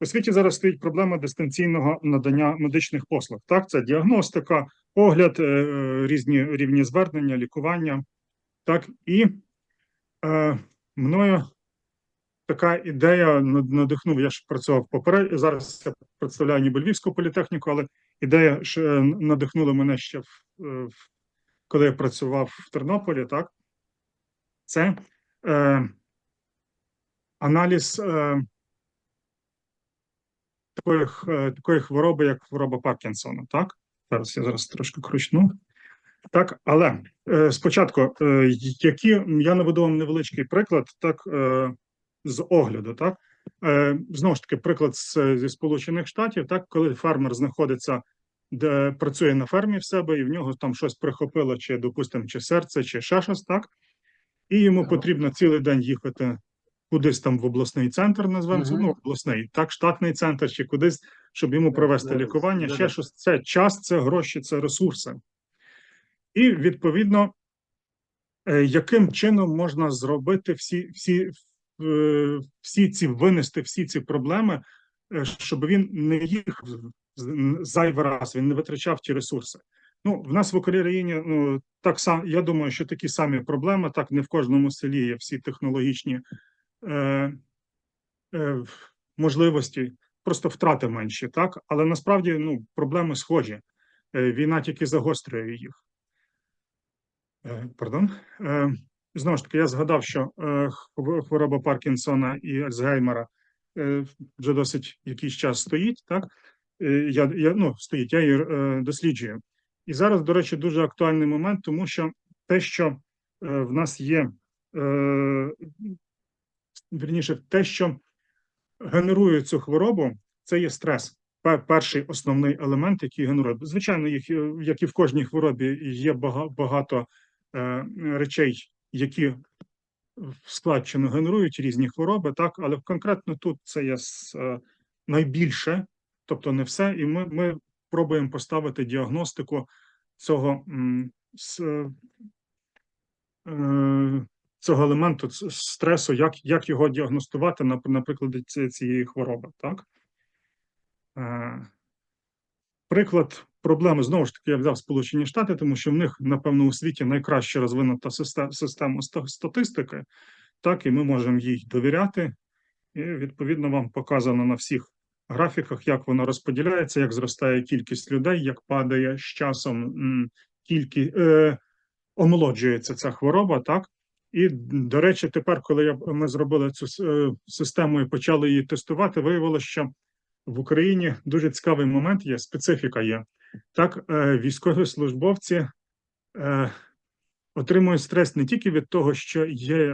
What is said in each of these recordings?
У світі зараз стоїть проблема дистанційного надання медичних послуг. Так, це діагностика, огляд, е, різні рівні звернення, лікування. Так, і е, мною така ідея надихнув. Я ж працював поперед. Зараз я представляю ніби Львівську політехніку, але ідея ще надихнула мене ще в, е, в- коли я працював в Тернополі. Так, це е, аналіз. Е, такої, е, такої хвороби, як хвороба Паркінсона. Так, зараз я зараз трошки кручну. Так, але е, спочатку, е, які я наведу вам невеличкий приклад, так е, з огляду, так е, знову ж таки, приклад з, зі Сполучених Штатів, так, коли фермер знаходиться, де працює на фермі в себе, і в нього там щось прихопило, чи, допустимо, чи серце, чи ще щось, так, і йому потрібно цілий день їхати кудись там в обласний центр, назвемо Мгм. ну, обласний, так, штатний центр, чи кудись, щоб йому провести да, лікування, да, ще да. щось. Це час, це гроші, це ресурси. І відповідно, е, яким чином можна зробити всі, всі, е, всі ці винести всі ці проблеми, е, щоб він не їхав зайвий раз, він не витрачав ті ресурси. Ну, в нас в Україні ну так само. Я думаю, що такі самі проблеми, так не в кожному селі є всі технологічні е, е, можливості, просто втрати менші, так але насправді ну проблеми схожі. Е, Війна тільки загострює їх. Е, Пардон. Е, Знову ж таки, я згадав, що е, хвороба Паркінсона і Альцгеймера е, вже досить якийсь час стоїть. Так Е, я, я ну стоїть, я її е, досліджую. І зараз, до речі, дуже актуальний момент, тому що те, що е, в нас є, е, вірніше, те, що генерує цю хворобу, це є стрес. Перший основний елемент, який генерує. Звичайно, їх, е, як і в кожній хворобі, є багато е, речей, які в складчину генерують різні хвороби, так, але конкретно тут це є е, найбільше, тобто не все. І ми, ми пробуємо поставити діагностику цього, с- е, цього елементу стресу, як, як його діагностувати на, на цієї хвороби. Так? Е, Приклад проблеми знову ж таки я взяв Сполучені Штати, тому що в них, напевно, у світі найкраще розвинута система, статистики, так і ми можемо їй довіряти. І відповідно вам показано на всіх графіках, як вона розподіляється, як зростає кількість людей, як падає з часом кількість е, омолоджується ця хвороба, так. І до речі, тепер, коли ми зробили цю е, систему і почали її тестувати, виявилося, що в Україні дуже цікавий момент є, специфіка є. Так, е, військові службовці е, отримують стрес не тільки від того, що є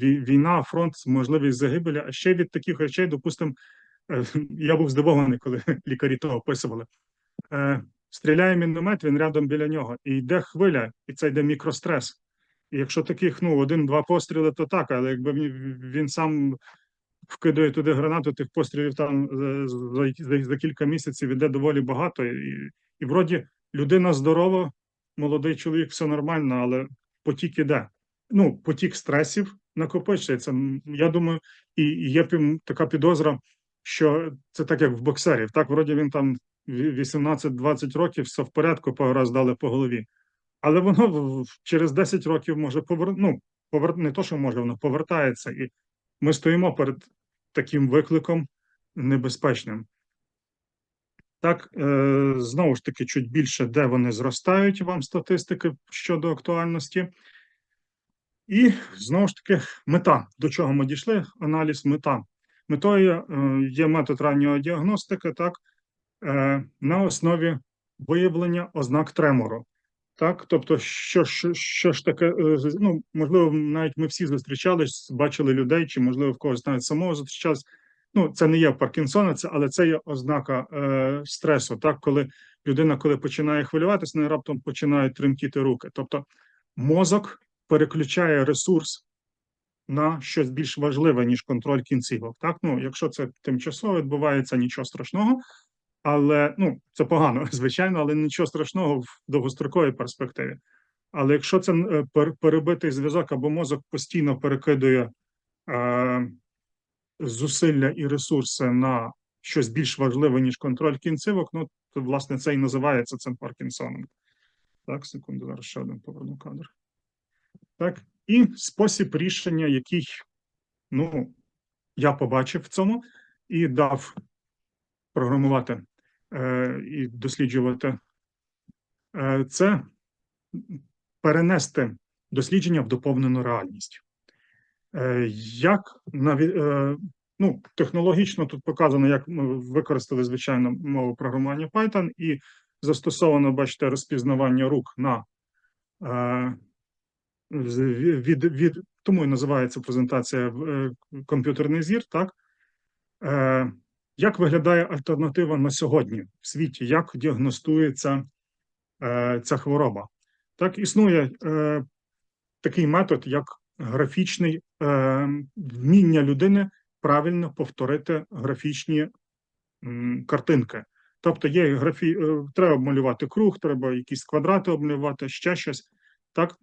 війна, фронт, можливість загибелі, а ще від таких речей, допустимо, я був здивований, коли лікарі того описували. Стріляє міномет, він рядом біля нього, і йде хвиля, і це йде мікрострес. Якщо таких ну, один-два постріли, то так, але якби він, сам вкидає туди гранату, тих пострілів там е, за, за, за кілька місяців іде доволі багато. І, і вроді людина здорова, молодий чоловік, все нормально, але потік іде. Ну, потік стресів накопичується. Я думаю, і, є така підозра, що це так, як в боксерів. Так, вроді він там ві- 18-20 років, все в порядку, пару раз дали по голові. Але воно через 10 років може повер... ну, повер... не то, що може, воно повертається. І ми стоїмо перед таким викликом небезпечним. Так, е, знову ж таки, чуть більше, де вони зростають вам статистики щодо актуальності. І знову ж таки, мета. До чого ми дійшли? Аналіз мета. Метою е, є метод ранньої діагностики, так, е, на основі виявлення ознак тремору. Так, тобто, що, що, що ж таке, е, ну, можливо, навіть ми всі зустрічались, бачили людей, чи можливо в когось навіть самого зустрічались. Ну, це не є Паркінсона, це, але це є ознака е, стресу. Так, коли людина, коли починає хвилюватися, не раптом починають тремтіти руки. Тобто мозок переключає ресурс на щось більш важливе, ніж контроль кінцівок. Так, ну, якщо це тимчасово відбувається, нічого страшного. Але ну це погано, звичайно, але нічого страшного в довгостроковій перспективі. Але якщо це е, пер- перебитий зв'язок або мозок постійно перекидує е, зусилля і ресурси на щось більш важливе, ніж контроль кінцівок, ну, то, власне, це і називається цим Паркінсоном. Так, секунду, зараз ще один поверну кадр. Так, і спосіб рішення, який, ну, я побачив в цьому і дав програмувати і досліджувати, е, це перенести дослідження в доповнену реальність. Е, Як наві- е, ну, технологічно тут показано, як ми використали звичайно мову програмування Python і застосовано, бачите, розпізнавання рук на е, від, від, тому і називається презентація е, комп'ютерний зір, так? Як виглядає альтернатива на сьогодні в світі? Як діагностується е, ця хвороба? Так, існує е, такий метод, як графічний е, вміння людини правильно повторити графічні м, картинки. Тобто є графі... е, треба обмалювати круг, треба якісь квадрати обмалювати, ще щось. Так?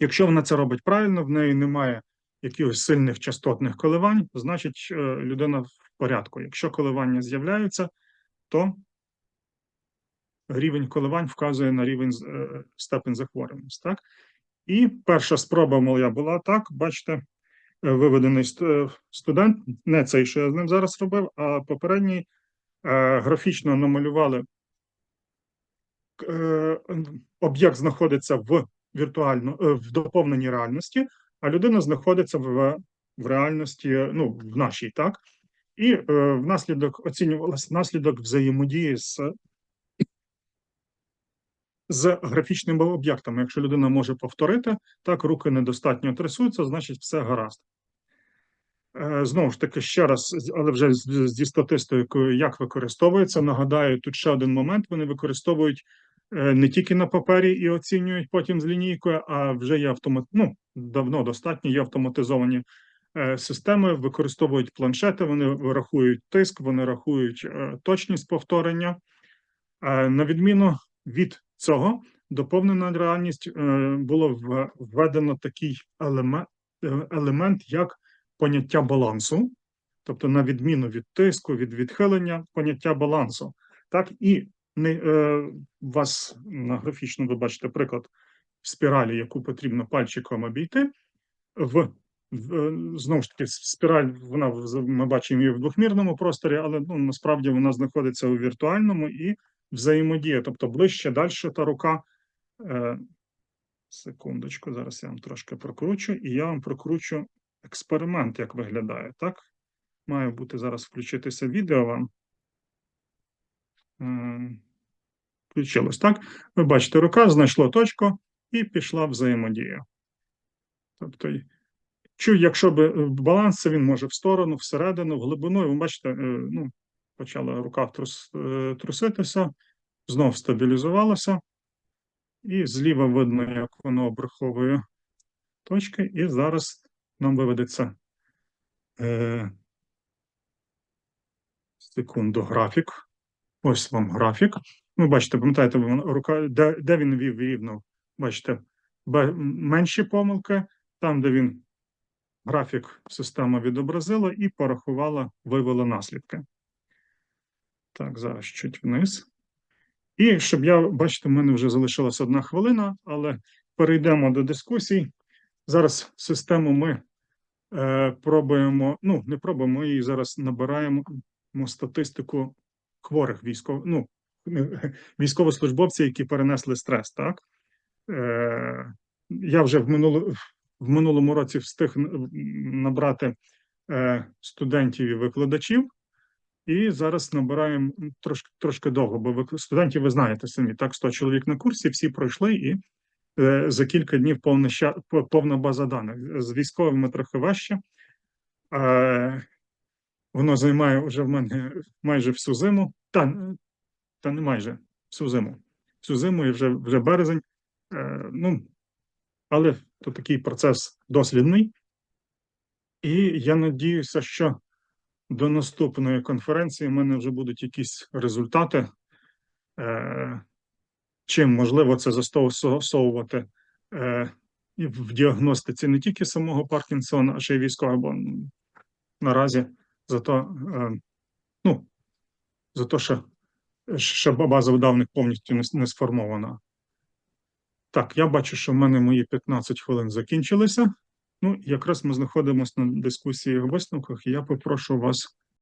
Якщо вона це робить правильно, в неї немає якихось сильних частотних коливань, значить е, людина порядку. Якщо коливання з'являються, то рівень коливань вказує на рівень е, степень захворюваності. Так? І перша спроба моя була так, бачите, е, виведений е, студент, не цей, що я з ним зараз робив, а попередній графічно намалювали. Об'єкт знаходиться в віртуально в доповненій реальності, а людина знаходиться в, в реальності, ну, в нашій, так? І е, внаслідок оцінювалась наслідок взаємодії з з графічними об'єктами. Якщо людина може повторити, так руки недостатньо трясуться, значить все гаразд. Е, Знову ж таки, ще раз, але вже зі статистикою, як використовується. Нагадаю, тут ще один момент: вони використовують е, не тільки на папері і оцінюють потім з лінійкою, а вже є автомат... ну, давно достатньо, є автоматизовані системи, використовують планшети, вони рахують тиск, вони рахують е, точність повторення. Е, На відміну від цього, доповнена реальність е, було введено такий елемент, елемент, як поняття балансу, тобто, на відміну від тиску, від відхилення, поняття балансу. Так, і не, е, у вас на графічно ви бачите приклад спіралі, яку потрібно пальчиком обійти. В, е, знову ж таки, спіраль, вона ми бачимо її в двохмірному просторі, але ну, насправді вона знаходиться у віртуальному і взаємодія, тобто ближче, далі та рука. Е, секундочку, зараз я вам трошки прокручу, і я вам прокручу експеримент, як виглядає, так? Має бути зараз включитися відео вам. Е, Включилось, так? Ви бачите, рука знайшла точку і пішла взаємодія. Тобто, чу, якщо би е, баланс, він може в сторону, всередину, в глибину, і ви бачите, е, ну, почала рука трус, е, труситися, знов стабілізувалася, і зліва видно, як воно обраховує точки, і зараз нам виведеться е, секунду графік. Ось вам графік. Ну, бачите, пам'ятаєте, рука, де, де він вів рівно, бачите, менші помилки, там, де він графік система відобразила і порахувала, вивела наслідки. Так, зараз чуть вниз. І щоб я, бачите, в мене вже залишилася одна хвилина, але перейдемо до дискусій. Зараз систему ми е, пробуємо, ну, не пробуємо, ми її зараз набираємо статистику хворих військов, ну, військовослужбовців, які перенесли стрес, так? Е, я вже в, минуло, в минулому році встиг набрати е, студентів і викладачів, і зараз набираємо трошки, трошки довго, бо студентів ви знаєте самі, так, 100 чоловік на курсі, всі пройшли, і е, за кілька днів повна, база даних. З військовими трохи важче. Е, воно займає вже в мене майже всю зиму, та, та не майже всю зиму. Всю зиму і вже, вже березень. Ну, але то такий процес дослідний. І я надіюся, що до наступної конференції в мене вже будуть якісь результати. Е, чим можливо це застосовувати е, в діагностиці не тільки самого Паркінсона, а ще й військового. Бо наразі зато е, Ну, за те, що ще база даних повністю не сформована. Так, я бачу, що в мене мої 15 хвилин закінчилися. Ну, якраз ми знаходимося на дискусії в висновках, і я попрошу вас